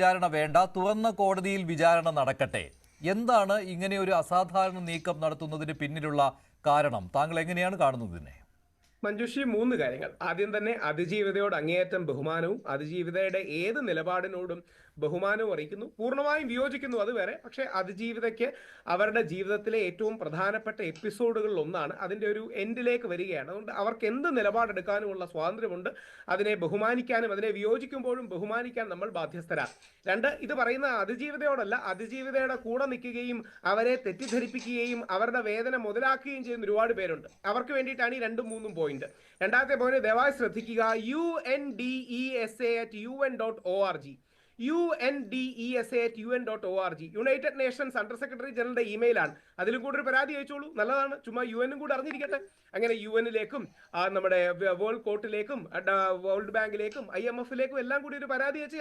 വിചാരണ വേണ്ട തുറന്ന കോടതിയിൽ വിചാരണ നടക്കട്ടെ. എന്താണ് ഇങ്ങനെ ഒരു അസാധാരണ നീക്കം നടത്തുന്നതിന് പിന്നിലുള്ള കാരണം? താങ്കൾ എങ്ങനെയാണ് കാണുന്നത് മഞ്ജുഷി മൂന്ന് കാര്യങ്ങൾ. ആദ്യം തന്നെ അതിജീവിതയോട് അങ്ങേയറ്റം ബഹുമാനവും അതിജീവിതയുടെ ഏത് നിലപാടിനോടും ബഹുമാനവും അറിയിക്കുന്നു. പൂർണമായും വിയോജിക്കുന്നു അത് വരെ പക്ഷേ അതിജീവിതയ്ക്ക് അവരുടെ ജീവിതത്തിലെ ഏറ്റവും പ്രധാനപ്പെട്ട എപ്പിസോഡുകളിൽ ഒന്നാണ്. അതിന്റെ ഒരു എൻഡിലേക്ക് വരികയാണ്. അതുകൊണ്ട് അവർക്ക് എന്ത് നിലപാടെടുക്കാനുമുള്ള സ്വാതന്ത്ര്യമുണ്ട് അതിനെ ബഹുമാനിക്കാനും അതിനെ വിയോജിക്കുമ്പോഴും ബഹുമാനിക്കാൻ നമ്മൾ ബാധ്യസ്ഥരാണ്. രണ്ട് ഇത് പറയുന്ന അതിജീവിതയോടല്ല അതിജീവിതയുടെ കൂടെ നിൽക്കുകയും അവരെ തെറ്റിദ്ധരിപ്പിക്കുകയും അവരുടെ വേദന മുതലാക്കുകയും ചെയ്യുന്ന ഒരുപാട് പേരുണ്ട്. അവർക്ക് വേണ്ടിയിട്ടാണ് ഈ രണ്ടും മൂന്നും പോയിന്റ്. രണ്ടാമത്തെ പോയിന്റ് ദയവായി ശ്രദ്ധിക്കുക. U N D E S A at U N dot O R G. U N D E S A U N dot O R G United Nations under secretary ജനറലിന്റെ ഇമെയിലാണ് അതിലും കൂടെ ഒരു പരാതി അയച്ചോളൂ. നല്ലതാണ്. ചുമ്മാ യു എനും കൂടെ അറിഞ്ഞിരിക്കട്ടെ. അങ്ങനെ യു എന്നിലേക്കും നമ്മുടെ വേൾഡ് കോർട്ടിലേക്കും വേൾഡ് ബാങ്കിലേക്കും ഐ എം എഫിലേക്കും എല്ലാം കൂടി ഒരു പരാതി അയച്ച്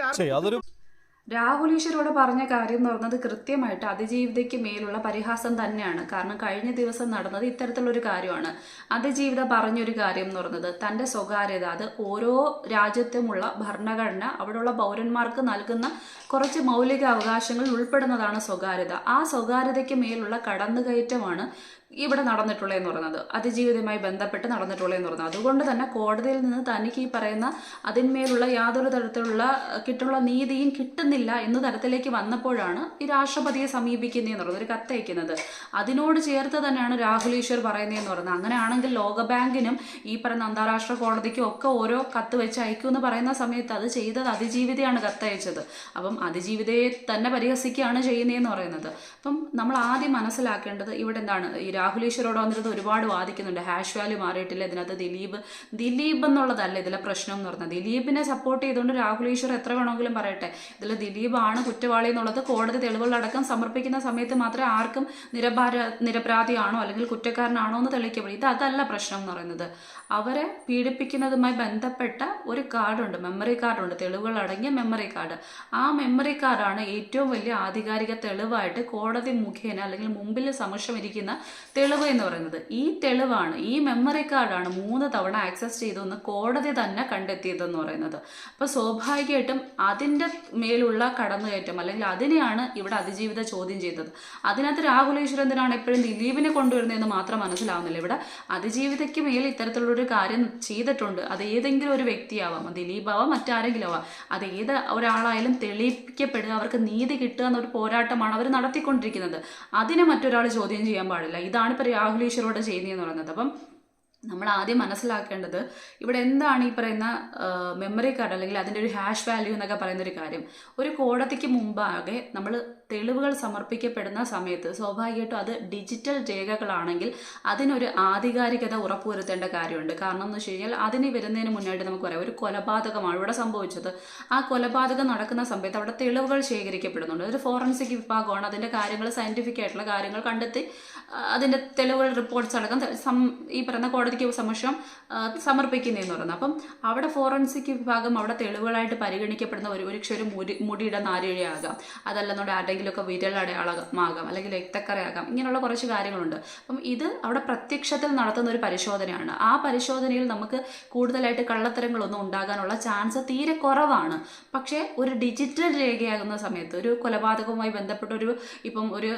രാഹുൽ ഈശ്വരോട് പറഞ്ഞ കാര്യം എന്ന് പറഞ്ഞത് കൃത്യമായിട്ട് അതിജീവിതയ്ക്ക് മേലുള്ള പരിഹാസം തന്നെയാണ്. കാരണം കഴിഞ്ഞ ദിവസം നടന്നത് ഇത്തരത്തിലുള്ളൊരു കാര്യമാണ്. അതിജീവിത പറഞ്ഞൊരു കാര്യം എന്ന് പറഞ്ഞത് തന്റെ സ്വകാര്യത അത് ഓരോ രാജ്യത്തുമുള്ള ഭരണഘടന അവിടെയുള്ള പൗരന്മാർക്ക് നൽകുന്ന കുറച്ച് മൗലിക അവകാശങ്ങൾ ഉൾപ്പെടുന്നതാണ് സ്വകാര്യത. ആ സ്വകാര്യതയ്ക്ക് മേലുള്ള കടന്നുകയറ്റമാണ് ഇവിടെ നടന്നിട്ടുള്ളതെന്ന് പറയുന്നത്. അതിജീവിതമായി ബന്ധപ്പെട്ട് നടന്നിട്ടുള്ളതെന്ന് പറയുന്നത്. അതുകൊണ്ട് തന്നെ കോടതിയിൽ നിന്ന് തനിക്ക് ഈ പറയുന്ന അതിന്മേലുള്ള യാതൊരു തരത്തിലുള്ള കിട്ടുള്ള നീതിയും കിട്ടുന്നില്ല എന്ന തരത്തിലേക്ക് വന്നപ്പോഴാണ് ഈ രാഷ്ട്രപതിയെ സമീപിക്കുന്നതെന്ന് പറയുന്നത് ഒരു കത്തയക്കുന്നത് അതിനോട് ചേർത്ത് തന്നെയാണ് രാഹുൽ ഈശ്വർ പറയുന്നതെന്ന് പറയുന്നത്. അങ്ങനെയാണെങ്കിൽ ലോകബാങ്കിനും ഈ പറയുന്ന അന്താരാഷ്ട്ര കോടതിക്കും ഒക്കെ ഓരോ കത്ത് വെച്ച് അയക്കുമെന്ന് പറയുന്ന സമയത്ത് അത് ചെയ്തത് അതിജീവിതയാണ് കത്തയച്ചത് അപ്പം അതിജീവിതയെ തന്നെ പരിഹസിക്കുകയാണ് ചെയ്യുന്നതെന്ന് പറയുന്നത്. അപ്പം നമ്മൾ ആദ്യം മനസ്സിലാക്കേണ്ടത് ഇവിടെ എന്താണ്? ഈ രാഹുൽ ഈശ്വരോട് ഒരുപാട് വാദിക്കുന്നുണ്ട്. ഹാഷ് വാല്യൂ മാറിയിട്ടില്ല ഇതിനകത്ത് ദിലീപ്. ദിലീപ് എന്നുള്ളതല്ല ഇതിലെ പ്രശ്നം എന്ന് പറഞ്ഞാൽ ദിലീപിനെ സപ്പോർട്ട് ചെയ്തുകൊണ്ട് രാഹുൽ ഈശ്വർ എത്ര വേണമെങ്കിലും പറയട്ടെ. ഇതിൽ ദിലീപാണ് കുറ്റവാളി എന്നുള്ളത് കോടതി തെളിവുകളടക്കം സമർപ്പിക്കുന്ന സമയത്ത് മാത്രമേ ആർക്കും നിരപാര നിരപരാധിയാണോ അല്ലെങ്കിൽ കുറ്റക്കാരനാണോ എന്ന് തെളിയിക്കപ്പെടും. ഇത് അതല്ല പ്രശ്നം എന്ന് പറയുന്നത്. അവരെ പീഡിപ്പിക്കുന്നതുമായി ബന്ധപ്പെട്ട ഒരു കാർഡുണ്ട് മെമ്മറി കാർഡുണ്ട്. തെളിവുകൾ അടങ്ങിയ മെമ്മറി കാർഡ്. ആ മെമ്മറി കാർഡാണ് ഏറ്റവും വലിയ ആധികാരിക തെളിവായിട്ട് കോടതി മുഖേന അല്ലെങ്കിൽ മുമ്പിൽ സമക്ഷമിരിക്കുന്ന തെളിവ് എന്ന് പറയുന്നത്. ഈ തെളിവാണ് ഈ മെമ്മറി കാർഡാണ് മൂന്ന് തവണ ആക്സസ് ചെയ്തതെന്ന് കോടതി തന്നെ കണ്ടെത്തിയതെന്ന് പറയുന്നത്. അപ്പോൾ സ്വാഭാവികമായിട്ടും അതിന്റെ മേലുള്ള കടന്നുകയറ്റം അല്ലെങ്കിൽ അതിനെയാണ് ഇവിടെ അതിജീവിത ചോദ്യം ചെയ്തത്. അതിനകത്ത് രാഹുൽ ഈശ്വരന്തിനാണ് എപ്പോഴും ദിലീപിനെ കൊണ്ടുവരുന്നതെന്ന് മാത്രം മനസ്സിലാവുന്നില്ല. ഇവിടെ അതിജീവിതയ്ക്ക് മേൽ ഇത്തരത്തിലുള്ളൊരു കാര്യം ചെയ്തിട്ടുണ്ട്. അത് ഏതെങ്കിലും ഒരു വ്യക്തിയാവാം ദിലീപ് ആവാം മറ്റാരെങ്കിലും ആവാം അത് ഏത് ഒരാളായാലും തെളിയിക്കപ്പെടുക അവർക്ക് നീതി കിട്ടുക എന്നൊരു പോരാട്ടമാണ് അവർ നടത്തിക്കൊണ്ടിരിക്കുന്നത്. അതിനെ മറ്റൊരാൾ ചോദ്യം ചെയ്യാൻ പാടില്ല. ഇതാണ് ഇപ്പോൾ രാഹുൽ ഈശ്വരോട് ചെയ്യുന്നതെന്ന് പറയുന്നത്. അപ്പം നമ്മൾ ആദ്യം മനസ്സിലാക്കേണ്ടത് ഇവിടെ എന്താണ് ഈ പറയുന്ന മെമ്മറി കാർഡ് അല്ലെങ്കിൽ അതിന്റെ ഒരു ഹാഷ് വാല്യൂ എന്നൊക്കെ പറയുന്ന ഒരു കാര്യം. ഒരു കോടതിക്ക് മുമ്പാകെ നമ്മൾ തെളിവുകൾ സമർപ്പിക്കപ്പെടുന്ന സമയത്ത് സ്വാഭാവികമായിട്ടും അത് ഡിജിറ്റൽ രേഖകളാണെങ്കിൽ അതിനൊരു ആധികാരികത ഉറപ്പുവരുത്തേണ്ട കാര്യമുണ്ട്. കാരണം എന്ന് വെച്ച് കഴിഞ്ഞാൽ അതിന് വരുന്നതിന് മുന്നായിട്ട് നമുക്ക് പറയാം ഒരു കൊലപാതകമാണ് ഇവിടെ സംഭവിച്ചത്. ആ കൊലപാതകം നടക്കുന്ന സമയത്ത് അവിടെ തെളിവുകൾ ശേഖരിക്കപ്പെടുന്നുണ്ട്. ഒരു ഫോറൻസിക് വിഭാഗമാണ് അതിന്റെ കാര്യങ്ങൾ സയന്റിഫിക് ആയിട്ടുള്ള കാര്യങ്ങൾ കണ്ടെത്തി അതിന്റെ തെളിവുകൾ റിപ്പോർട്ട്സ് അടക്കം ഈ പറയുന്ന കോടതിക്ക് സമക്ഷം സമർപ്പിക്കുന്നതെന്ന് പറയുന്നത്. അപ്പം അവിടെ ഫോറൻസിക് വിഭാഗം അവിടെ തെളിവുകളായിട്ട് പരിഗണിക്കപ്പെടുന്ന ഒരു ഒരുപക്ഷെ ഒരു മുടി മുടിയുടെ നാരിഴയാകാം. അതല്ലെന്നുണ്ടെങ്കിൽ ആരുടെങ്കിലുമൊക്കെ വിരലടയാളമാകാം അല്ലെങ്കിൽ രക്തക്കറയാകാം ഇങ്ങനെയുള്ള കുറച്ച് കാര്യങ്ങളുണ്ട്. അപ്പം ഇത് അവിടെ പ്രത്യക്ഷത്തിൽ നടത്തുന്ന ഒരു പരിശോധനയാണ്. ആ പരിശോധനയിൽ നമുക്ക് കൂടുതലായിട്ട് കള്ളത്തരങ്ങളൊന്നും ഉണ്ടാകാനുള്ള ചാൻസ് തീരെ കുറവാണ്. പക്ഷേ ഒരു ഡിജിറ്റൽ രേഖയാകുന്ന സമയത്ത് ഒരു കൊലപാതകവുമായി ബന്ധപ്പെട്ട ഒരു ഇപ്പം ഒരു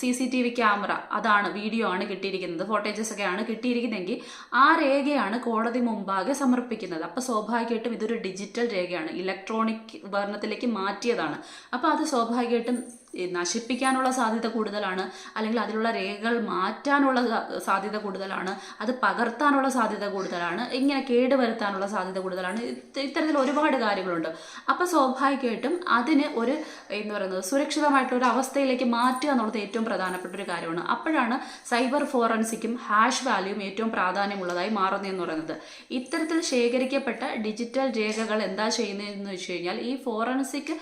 C C T V camera അതാണ് വീഡിയോ ആണ് കിട്ടിയിരിക്കുന്നത്. ഫോട്ടേജസ് ഒക്കെ ആണ് കിട്ടിയിരിക്കുന്നതെങ്കിൽ ആ രേഖയാണ് കോടതി മുമ്പാകെ സമർപ്പിക്കുന്നത്. അപ്പോൾ സ്വാഭാവികമായിട്ടും ഇതൊരു ഡിജിറ്റൽ രേഖയാണ്. ഇലക്ട്രോണിക് ഉപകരണത്തിലേക്ക് മാറ്റിയതാണ്. അപ്പോൾ അത് സ്വാഭാവികമായിട്ടും നശിപ്പിക്കാനുള്ള സാധ്യത കൂടുതലാണ് അല്ലെങ്കിൽ അതിലുള്ള രേഖകൾ മാറ്റാനുള്ള സാധ്യത കൂടുതലാണ് അത് പകർത്താനുള്ള സാധ്യത കൂടുതലാണ് ഇങ്ങനെ കേടുവരുത്താനുള്ള സാധ്യത കൂടുതലാണ് ഇത് ഇത്തരത്തിൽ ഒരുപാട് കാര്യങ്ങളുണ്ട്. അപ്പോൾ സ്വാഭാവികമായിട്ടും അതിന് ഒരു എന്ന് പറയുന്നത് സുരക്ഷിതമായിട്ടുള്ള ഒരു അവസ്ഥയിലേക്ക് മാറ്റുക എന്നുള്ളത് ഏറ്റവും പ്രധാനപ്പെട്ട ഒരു കാര്യമാണ്. അപ്പോഴാണ് സൈബർ ഫോറൻസിക്കും ഹാഷ് വാല്യൂയും ഏറ്റവും പ്രാധാന്യമുള്ളതായി മാറുന്നതെന്ന് പറയുന്നത്. ഇത്തരത്തിൽ ശേഖരിക്കപ്പെട്ട ഡിജിറ്റൽ രേഖകൾ എന്താ ചെയ്യുന്നതെന്ന് വെച്ച് കഴിഞ്ഞാൽ ഈ ഫോറൻസിക്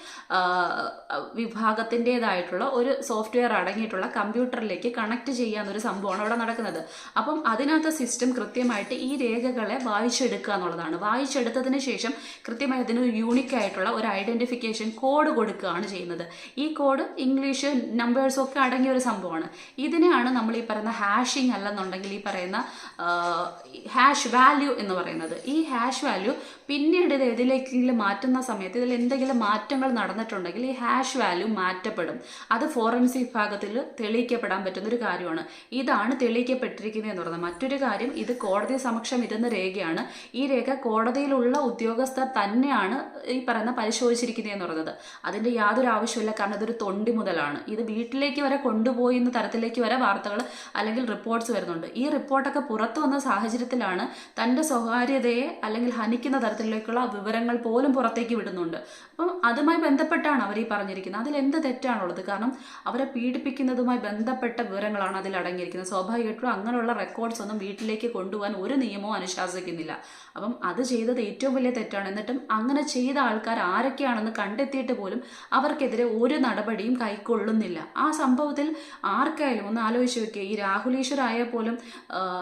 വിഭാഗത്തിന്റെതായ അതിന്റേതായിട്ടുള്ള ഒരു സോഫ്റ്റ്വെയർ അടങ്ങിയിട്ടുള്ള കമ്പ്യൂട്ടറിലേക്ക് കണക്ട് ചെയ്യാന്നൊരു സംഭവമാണ് അവിടെ നടക്കുന്നത്. അപ്പം അതിനകത്ത് സിസ്റ്റം കൃത്യമായിട്ട് ഈ രേഖകളെ വായിച്ചെടുക്കുക എന്നുള്ളതാണ്. വായിച്ചെടുത്തതിന് ശേഷം കൃത്യമായി അതിനൊരു യൂണിക് ആയിട്ടുള്ള ഒരു ഐഡന്റിഫിക്കേഷൻ കോഡ് കൊടുക്കുകയാണ് ചെയ്യുന്നത്. ഈ കോഡ് ഇംഗ്ലീഷ് നമ്പേഴ്സും ഒക്കെ അടങ്ങിയ ഒരു സംഭവമാണ്. ഇതിനെയാണ് നമ്മൾ ഈ പറയുന്ന ഹാഷിംഗ് അല്ലെന്നുണ്ടെങ്കിൽ ഈ പറയുന്ന ഹാഷ് വാല്യൂ എന്ന് പറയുന്നത്. ഈ ഹാഷ് വാല്യൂ പിന്നീട് ഇത് ഏതിലേക്കെങ്കിലും മാറ്റുന്ന സമയത്ത് ഇതിൽ എന്തെങ്കിലും മാറ്റങ്ങൾ നടന്നിട്ടുണ്ടെങ്കിൽ ഈ ഹാഷ് വാല്യൂ മാറ്റപ്പെടും. അത് ഫോറൻസിക് വിഭാഗത്തിൽ തെളിയിക്കപ്പെടാൻ പറ്റുന്ന ഒരു കാര്യമാണ്. ഇതാണ് തെളിയിക്കപ്പെട്ടിരിക്കുന്നത് എന്ന് പറയുന്നത് മറ്റൊരു കാര്യം ഇത് കോടതി സമക്ഷം ഇരുന്ന രേഖയാണ്. ഈ രേഖ കോടതിയിലുള്ള ഉദ്യോഗസ്ഥർ തന്നെയാണ് ഈ പറയുന്ന പരിശോധിച്ചിരിക്കുന്നത് എന്ന് പറയുന്നത് അതിന്റെ യാതൊരു ആവശ്യമില്ല കാരണം ഇതൊരു തൊണ്ടി മുതലാണ്. ഇത് വീട്ടിലേക്ക് വരെ കൊണ്ടുപോയി എന്ന തരത്തിലേക്ക് വരെ വാർത്തകൾ അല്ലെങ്കിൽ റിപ്പോർട്ട്സ് വരുന്നുണ്ട്. ഈ റിപ്പോർട്ടൊക്കെ പുറത്തു വന്ന സാഹചര്യത്തിലാണ് തന്റെ സ്വകാര്യതയെ അല്ലെങ്കിൽ ഹനിക്കുന്ന തരത്തിലേക്കുള്ള വിവരങ്ങൾ പോലും പുറത്തേക്ക് വിടുന്നുണ്ട്. അപ്പം അതുമായി ബന്ധപ്പെട്ടാണ് അവർ ഈ പറഞ്ഞിരിക്കുന്നത്. അതിൽ എന്ത് തെറ്റാണുള്ളത് കാരണം അവരെ പീഡിപ്പിക്കുന്നതുമായി ബന്ധപ്പെട്ട വിവരങ്ങളാണ് അതിൽ അടങ്ങിയിരിക്കുന്നത്. സ്വാഭാവികമായിട്ടും അങ്ങനെയുള്ള റെക്കോർഡ്സ് ഒന്നും വീട്ടിലേക്ക് കൊണ്ടുപോകാൻ ഒരു നിയമവും അനുശാസിക്കുന്നില്ല. അപ്പം അത് ചെയ്തത് ഏറ്റവും വലിയ തെറ്റാണ്. എന്നിട്ടും അങ്ങനെ ചെയ്ത ആൾക്കാർ ആരൊക്കെയാണെന്ന് കണ്ടെത്തിയിട്ട് പോലും അവർക്കെതിരെ ഒരു നടപടിയും കൈക്കൊള്ളുന്നില്ല. ആ സംഭവത്തിൽ ആർക്കായാലും ഒന്ന് ആലോചിച്ച് വെക്കുക ഈ രാഹുലീശ്വരായ പോലും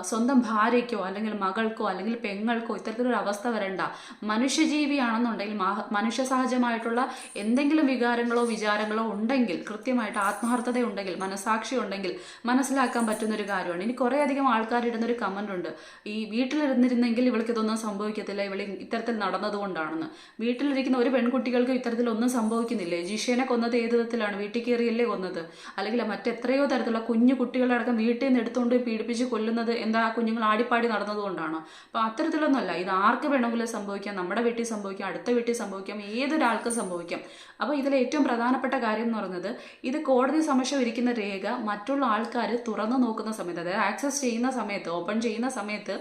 സ്വന്തം ഭാര്യയ്ക്കോ അല്ലെങ്കിൽ മകൾക്കോ അല്ലെങ്കിൽ പെങ്ങൾക്കോ ഇത്തരത്തിലൊരു അവസ്ഥ വരണ്ട. മനുഷ്യജീവിയാണെന്നുണ്ടെങ്കിൽ മഹ- മനുഷ്യ സഹജമായിട്ടുള്ള എന്തെങ്കിലും വികാരങ്ങളോ വിചാരങ്ങളോ ഉണ്ടെങ്കിൽ കൃത്യമായിട്ട് ആത്മാർത്ഥത ഉണ്ടെങ്കിൽ മനസാക്ഷി ഉണ്ടെങ്കിൽ മനസ്സിലാക്കാൻ പറ്റുന്ന ഒരു കാര്യമാണ്. ഇനി കുറേ അധികം ആൾക്കാർ ഇടുന്ന ഒരു കമന്റ് ഉണ്ട്. ഈ വീട്ടിലിരുന്നിരുന്നെങ്കിൽ ഇവൾക്ക് ഇതൊന്നും സംഭവിക്കത്തില്ല ഇവൾ ഇത്തരത്തിൽ നടന്നതുകൊണ്ടാണെന്ന്. വീട്ടിലിരിക്കുന്ന ഒരു പെൺകുട്ടികൾക്ക് ഇത്തരത്തിലൊന്നും സംഭവിക്കുന്നില്ലേ. ജിഷേനെ കൊന്നത് ഏത് വിധത്തിലാണ്? വീട്ടിൽ കയറിയല്ലേ കൊന്നത്? അല്ലെങ്കിൽ മറ്റെത്രയോ തരത്തിലുള്ള കുഞ്ഞു കുട്ടികളടക്കം വീട്ടിൽ നിന്ന് എടുത്തുകൊണ്ട് പീഡിപ്പിച്ച് കൊല്ലുന്നത് എന്താ കുഞ്ഞുങ്ങൾ ആടിപ്പാടി നടന്നതുകൊണ്ടാണ്? അപ്പോൾ അത്തരത്തിലൊന്നുമല്ല. ഇത് ആർക്ക് വേണമെങ്കിലും സംഭവിക്കാം നമ്മുടെ വീട്ടിൽ സംഭവിക്കാം അടുത്ത വീട്ടിൽ സംഭവിക്കാം ഏതൊരാൾക്കും സംഭവിക്കാം. അപ്പോൾ ഇതിലെ ഏറ്റവും പ്രധാനപ്പെട്ട കാര്യം എന്ന് പറയുന്നത് ഇത് കോടതി സമക്ഷം ഇരിക്കുന്ന രേഖ മറ്റുള്ള ആൾക്കാർ തുറന്നു നോക്കുന്ന സമയത്ത് അതായത് ആക്സസ് ചെയ്യുന്ന സമയത്ത് ഓപ്പൺ ചെയ്യുന്ന സമയത്ത്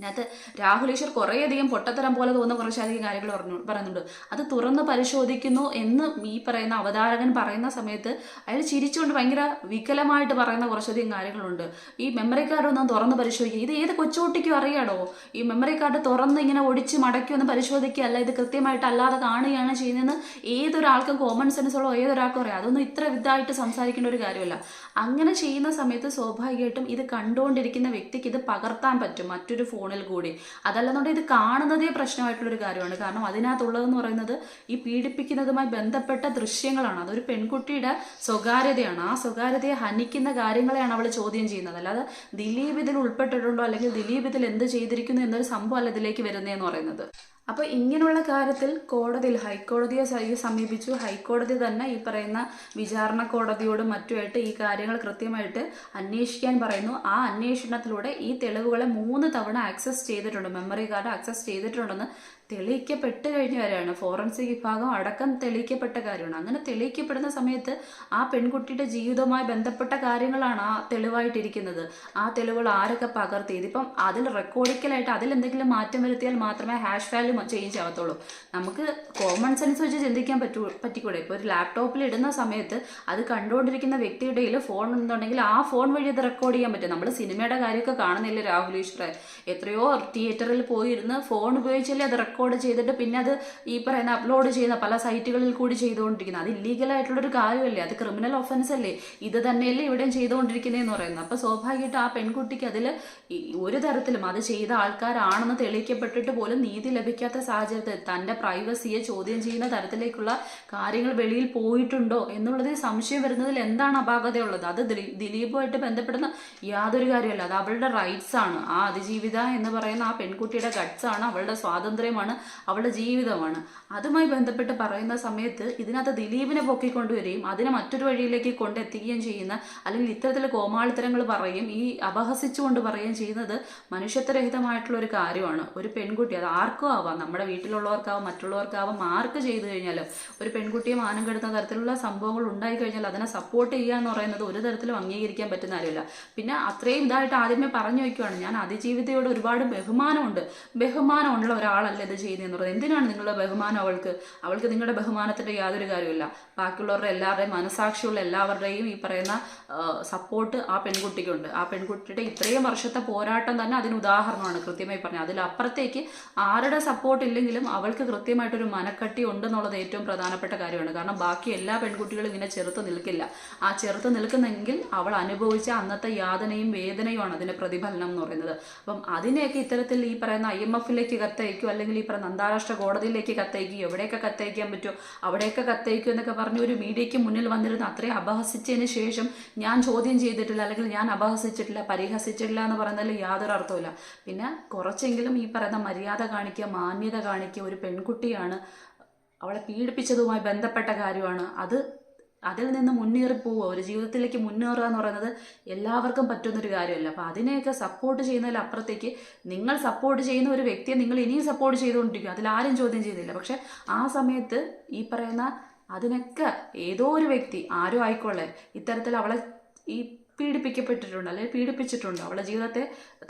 അതിനകത്ത് രാഹുൽ ഈശ്വർ കുറേയധികം പൊട്ടത്തരം പോലെ തോന്നുന്ന കുറച്ചധികം കാര്യങ്ങൾ പറഞ്ഞു പറയുന്നുണ്ട്. അത് തുറന്ന് പരിശോധിക്കുന്നു എന്ന് ഈ പറയുന്ന അവതാരകൻ പറയുന്ന സമയത്ത് അയാൾ ചിരിച്ചുകൊണ്ട് ഭയങ്കര വികലമായിട്ട് പറയുന്ന കുറച്ചധികം കാര്യങ്ങളുണ്ട്. ഈ മെമ്മറി കാർഡ് ഒന്നും തുറന്ന് പരിശോധിക്കുക. ഇത് ഏത് കൊച്ചുകുട്ടിക്കും അറിയാടോ? ഈ മെമ്മറി കാർഡ് തുറന്ന് ഇങ്ങനെ ഒടിച്ച് മടക്കി ഒന്ന് പരിശോധിക്കുക. അല്ല ഇത് കൃത്യമായിട്ട് അല്ലാതെ കാണുകയാണ് ചെയ്യുന്നതെന്ന് ഏതൊരാൾക്കും കോമൺ സെൻസ് ഏതൊരാൾക്കും അറിയാം. അതൊന്നും ഇത്ര ഇതായിട്ട് സംസാരിക്കേണ്ട ഒരു കാര്യമല്ല. അങ്ങനെ ചെയ്യുന്ന സമയത്ത് സ്വാഭാവികമായിട്ടും ഇത് കണ്ടുകൊണ്ടിരിക്കുന്ന വ്യക്തിക്ക് ഇത് പകർത്താൻ പറ്റും. മറ്റൊരു ഫോണിൽ കൂടി. അതല്ലെന്നുണ്ടെങ്കിൽ ഇത് കാണുന്നതേ പ്രശ്നമായിട്ടുള്ളൊരു കാര്യമാണ്. കാരണം അതിനകത്തുള്ളതെന്ന് പറയുന്നത് ഈ പീഡിപ്പിക്കുന്നതുമായി ബന്ധപ്പെട്ട ദൃശ്യങ്ങളാണ്. അതൊരു പെൺകുട്ടിയുടെ സ്വകാര്യതയാണ്. ആ സ്വകാര്യതയെ ഹനിക്കുന്ന കാര്യങ്ങളെയാണ് അവൾ ചോദ്യം ചെയ്യുന്നത്. അല്ലാതെ ദിലീപ് ഇതിൽ ഉൾപ്പെട്ടിട്ടുണ്ടോ? അല്ലെങ്കിൽ ദിലീപ് ഇതിൽ എന്ത് ചെയ്തിരിക്കുന്നു എന്നൊരു സംഭവമല്ല ഇതിലേക്ക് വരുന്നതെന്ന് പറയുന്നത്. അപ്പോൾ ഇങ്ങനെയുള്ള കാര്യത്തിൽ കോടതിയിൽ ഹൈക്കോടതിയെ സമീപിച്ചു. ഹൈക്കോടതി തന്നെ ഈ പറയുന്ന വിചാരണ കോടതിയോടും മറ്റുമായിട്ട് ഈ കാര്യങ്ങൾ കൃത്യമായിട്ട് അന്വേഷിക്കാൻ പറയുന്നു. ആ അന്വേഷണത്തിലൂടെ ഈ തെളിവുകളെ മൂന്ന് തവണ ആക്സസ് ചെയ്തിട്ടുണ്ട്. മെമ്മറി കാർഡ് ആക്സസ് ചെയ്തിട്ടുണ്ടെന്ന് തെളിയിക്കപ്പെട്ട് കഴിഞ്ഞ കാര്യമാണ്. ഫോറൻസിക് വിഭാഗം അടക്കം തെളിയിക്കപ്പെട്ട കാര്യമാണ്. അങ്ങനെ തെളിയിക്കപ്പെടുന്ന സമയത്ത് ആ പെൺകുട്ടിയുടെ ജീവിതവുമായി ബന്ധപ്പെട്ട കാര്യങ്ങളാണ് ആ തെളിവായിട്ടിരിക്കുന്നത്. ആ തെളിവുകൾ ആരൊക്കെ പകർത്തി? ഇതിപ്പം അതിൽ റെക്കോർഡിക്കലായിട്ട് അതിൽ എന്തെങ്കിലും മാറ്റം വരുത്തിയാൽ മാത്രമേ ഹാഷ് വാല്യൂ ചേഞ്ച് ആവത്തുള്ളൂ. നമുക്ക് കോമൺ സെൻസ് വെച്ച് ചിന്തിക്കാൻ പറ്റൂ പറ്റിക്കൂടെ? ഇപ്പോൾ ഒരു ലാപ്ടോപ്പിൽ ഇടുന്ന സമയത്ത് അത് കണ്ടുകൊണ്ടിരിക്കുന്ന വ്യക്തിയുടെ ഫോൺ ഉണ്ടെന്നുണ്ടെങ്കിൽ ആ ഫോൺ വഴി അത് റെക്കോർഡ് ചെയ്യാൻ പറ്റും. നമ്മൾ സിനിമയുടെ കാര്യമൊക്കെ കാണുന്നില്ല രാഹുൽ ഈശ്വറെ? എത്രയോ തിയേറ്ററിൽ പോയിരുന്ന് ഫോൺ ഉപയോഗിച്ചല്ലേ അത് റെക്കോർഡ് ചെയ്തിട്ട് പിന്നെ അത് ഈ പറയുന്ന അപ്ലോഡ് ചെയ്യുന്ന പല സൈറ്റുകളിൽ കൂടി ചെയ്തുകൊണ്ടിരിക്കുന്നത്. അത് ഇല്ലീഗൽ ആയിട്ടുള്ളൊരു കാര്യമല്ലേ? അത് ക്രിമിനൽ ഒഫൻസ് അല്ലേ? ഇത് തന്നെയല്ലേ ഇവിടെയും ചെയ്തുകൊണ്ടിരിക്കുന്നതെന്ന് പറയുന്നത്. അപ്പോൾ സ്വാഭാവികമായിട്ട് ആ പെൺകുട്ടിക്ക് അതിൽ ഒരു തരത്തിലും അത് ചെയ്ത ആൾക്കാരാണെന്ന് തെളിയിക്കപ്പെട്ടിട്ട് പോലും നീതി ലഭിക്കാത്ത സാഹചര്യത്തിൽ തന്റെ പ്രൈവസിയെ ചോദ്യം ചെയ്യുന്ന തരത്തിലേക്കുള്ള കാര്യങ്ങൾ വെളിയിൽ പോയിട്ടുണ്ടോ എന്നുള്ളതിൽ സംശയം വരുന്നതിൽ എന്താണ് അപാകതയുള്ളത്? അത് ദിലീ- ദിലീപുമായിട്ട് ബന്ധപ്പെടുന്ന യാതൊരു കാര്യമല്ല. അത് അവളുടെ റൈറ്റ്സ് ആണ്. ആ അതിജീവിത എന്ന് പറയുന്ന ആ പെൺകുട്ടിയുടെ ഗട്ട്സ് ആണ് അവളുടെ സ്വാതന്ത്ര്യമാണ് അവളുടെ ജീവിതമാണ്. അതുമായി ബന്ധപ്പെട്ട് പറയുന്ന സമയത്ത് ഇതിനകത്ത് ദിലീപിനെ പൊക്കിക്കൊണ്ടുവരികയും അതിനെ മറ്റൊരു വഴിയിലേക്ക് കൊണ്ടെത്തിക്കുകയും ചെയ്യുന്ന അല്ലെങ്കിൽ ഇത്തരത്തിൽ കോമാളിത്തരങ്ങൾ പറയും ഈ അപഹസിച്ചുകൊണ്ട് പറയുകയും ചെയ്യുന്നത് മനുഷ്യത്വരഹിതമായിട്ടുള്ള ഒരു കാര്യമാണ്. ഒരു പെൺകുട്ടി അത് ആർക്കും ആവാം. നമ്മുടെ വീട്ടിലുള്ളവർക്കാവാം മറ്റുള്ളവർക്കാവാം. ആർക്ക് ചെയ്തു കഴിഞ്ഞാലും ഒരു പെൺകുട്ടിയെ മാനം കെടുത്തുന്ന തരത്തിലുള്ള സംഭവങ്ങൾ ഉണ്ടായി കഴിഞ്ഞാൽ അതിനെ സപ്പോർട്ട് ചെയ്യുക എന്ന് പറയുന്നത് ഒരു തരത്തിലും അംഗീകരിക്കാൻ പറ്റുന്ന കാര്യമില്ല. പിന്നെ അത്രയും ഇതായിട്ട് ആദ്യമേ പറഞ്ഞു വയ്ക്കുവാണ്. ഞാൻ അതിജീവിതയോട് ഒരുപാട് ബഹുമാനമുണ്ട്. ബഹുമാനമുള്ള ഒരാളല്ലേ അത് ചെയ്യുന്നതെന്ന് പറയുന്നത്? എന്തിനാണ് നിങ്ങളുടെ ബഹുമാനം അവൾക്ക്? അവൾക്ക് നിങ്ങളുടെ ബഹുമാനത്തിന്റെ യാതൊരു കാര്യമില്ല ബാക്കിയുള്ളവരുടെ എല്ലാവരുടെയും മനസാക്ഷിയുള്ള എല്ലാവരുടെയും ഈ പറയുന്ന സപ്പോർട്ട് ആ പെൺകുട്ടിക്കുണ്ട്. ആ പെൺകുട്ടിയുടെ ഇത്രയും വർഷത്തെ പോരാട്ടം തന്നെ അതിന് ഉദാഹരണമാണ് കൃത്യമായി പറഞ്ഞത്. അതിലപ്പുറത്തേക്ക് ആരുടെ സപ്പോർട്ട് ഇല്ലെങ്കിലും അവൾക്ക് കൃത്യമായിട്ടൊരു മനക്കട്ടി ഉണ്ടെന്നുള്ളത് ഏറ്റവും പ്രധാനപ്പെട്ട കാര്യമാണ്. കാരണം ബാക്കി എല്ലാ പെൺകുട്ടികളും ഇങ്ങനെ ചെറുത്ത് നിൽക്കില്ല. ആ ചെറുത്ത് നിൽക്കുന്നെങ്കിൽ അവൾ അനുഭവിച്ച അന്നത്തെ യാതനയും വേദനയുമാണ് അതിന്റെ പ്രതിഫലനം എന്ന് പറയുന്നത്. അപ്പം അതിനെയൊക്കെ ഇത്തരത്തിൽ ഈ പറയുന്ന ഐ എം എഫിലേക്ക് കത്തയക്കും അല്ലെങ്കിൽ ഈ പറഞ്ഞ അന്താരാഷ്ട്ര കോടതിയിലേക്ക് കത്തയക്കും എവിടെയൊക്കെ കത്തയക്കാൻ പറ്റുമോ അവിടെയൊക്കെ കത്തയക്കും എന്നൊക്കെ പറഞ്ഞ് ഒരു മീഡിയയ്ക്ക് മുന്നിൽ വന്നിരുന്ന അത്രയും അപഹസിച്ചതിന് ശേഷം ഞാൻ ചോദ്യം ചെയ്തിട്ടില്ല അല്ലെങ്കിൽ ഞാൻ അപഹസിച്ചിട്ടില്ല പരിഹസിച്ചിട്ടില്ല എന്ന് പറയുന്നതിൽ യാതൊരു അർത്ഥമില്ല പിന്നെ കുറച്ചെങ്കിലും ഈ പറയുന്ന മര്യാദ കാണിക്കുക മാന്യത കാണിക്കുക ഒരു പെൺകുട്ടിയാണ് അവളെ പീഡിപ്പിച്ചതുമായി ബന്ധപ്പെട്ട കാര്യമാണ്. അത് അതിൽ നിന്ന് മുന്നേറി പോവുക. ഒരു ജീവിതത്തിലേക്ക് മുന്നേറുക എന്ന് പറയുന്നത് എല്ലാവർക്കും പറ്റുന്നൊരു കാര്യമല്ല. അപ്പോൾ അതിനെയൊക്കെ സപ്പോർട്ട് ചെയ്യുന്നതിലപ്പുറത്തേക്ക് നിങ്ങൾ സപ്പോർട്ട് ചെയ്യുന്ന ഒരു വ്യക്തിയെ നിങ്ങൾ ഇനിയും സപ്പോർട്ട് ചെയ്തുകൊണ്ടിരിക്കും. അതിലാരും ചോദ്യം ചെയ്യുന്നില്ല പക്ഷെ ആ സമയത്ത് ഈ പറയുന്ന അതിനൊക്കെ ഏതോ ഒരു വ്യക്തി ആരും ആയിക്കോളെ ഇത്തരത്തിൽ അവളെ ഈ പീഡിപ്പിക്കപ്പെട്ടിട്ടുണ്ട് അല്ലെങ്കിൽ പീഡിപ്പിച്ചിട്ടുണ്ട് അവളെ ജീവിതത്തെ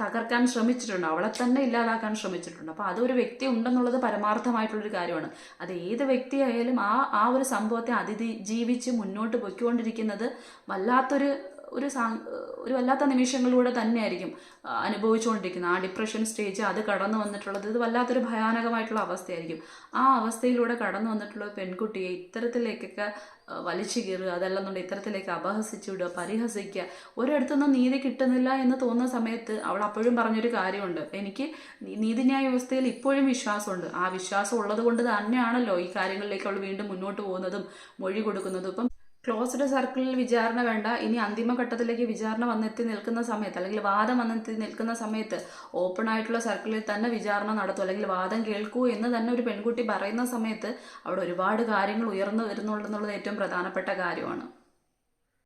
തകർക്കാൻ ശ്രമിച്ചിട്ടുണ്ട് അവളെ തന്നെ ഇല്ലാതാക്കാൻ ശ്രമിച്ചിട്ടുണ്ട്. അപ്പോൾ അതൊരു വ്യക്തി ഉണ്ടെന്നുള്ളത് പരമാർത്ഥമായിട്ടുള്ളൊരു കാര്യമാണ്. അത് ഏത് വ്യക്തിയായാലും ആ ആ ഒരു സംഭവത്തെ അതിജീവിച്ച് മുന്നോട്ട് പൊയ്ക്കൊണ്ടിരിക്കുന്നത് വല്ലാത്തൊരു ഒരു സാ ഒരു വല്ലാത്ത നിമിഷങ്ങളിലൂടെ തന്നെയായിരിക്കും അനുഭവിച്ചുകൊണ്ടിരിക്കുന്നത്. ആ ഡിപ്രഷൻ സ്റ്റേജ് അത് കടന്നു വന്നിട്ടുള്ളത്. ഇത് വല്ലാത്തൊരു ഭയാനകമായിട്ടുള്ള അവസ്ഥയായിരിക്കും. ആ അവസ്ഥയിലൂടെ കടന്നു വന്നിട്ടുള്ള പെൺകുട്ടിയെ ഇത്തരത്തിലേക്കൊക്കെ വലിച്ചു കീറുക അതല്ലെന്നുണ്ടെങ്കിൽ ഇത്തരത്തിലേക്ക് അപഹസിച്ചു വിടുക പരിഹസിക്കുക ഒരിടത്തുനിന്നും നീതി കിട്ടുന്നില്ല എന്ന് തോന്നുന്ന സമയത്ത് അവൾ അപ്പോഴും പറഞ്ഞൊരു കാര്യമുണ്ട്. എനിക്ക് നീതിന്യായ വ്യവസ്ഥയിൽ ഇപ്പോഴും വിശ്വാസമുണ്ട്. ആ വിശ്വാസം ഉള്ളത് കൊണ്ട് തന്നെയാണല്ലോ ഈ കാര്യങ്ങളിലേക്ക് അവൾ വീണ്ടും മുന്നോട്ട് പോകുന്നതും മൊഴി കൊടുക്കുന്നതും. ഇപ്പം ക്ലോസ്ഡ് സർക്കിളിൽ വിചാരണ വേണ്ട. ഇനി അന്തിമഘട്ടത്തിലേക്ക് വിചാരണ വന്നെത്തി നിൽക്കുന്ന സമയത്ത് അല്ലെങ്കിൽ വാദം വന്നെത്തി നിൽക്കുന്ന സമയത്ത് ഓപ്പൺ ആയിട്ടുള്ള സർക്കിളിൽ തന്നെ വിചാരണ നടത്തും. അല്ലെങ്കിൽ വാദം കേൾക്കൂ എന്ന് തന്നെ ഒരു പെൺകുട്ടി പറയുന്ന സമയത്ത് അവിടെ ഒരുപാട് കാര്യങ്ങൾ ഉയർന്നു വരുന്നുണ്ടെന്നുള്ളത് ഏറ്റവും പ്രധാനപ്പെട്ട കാര്യമാണ്.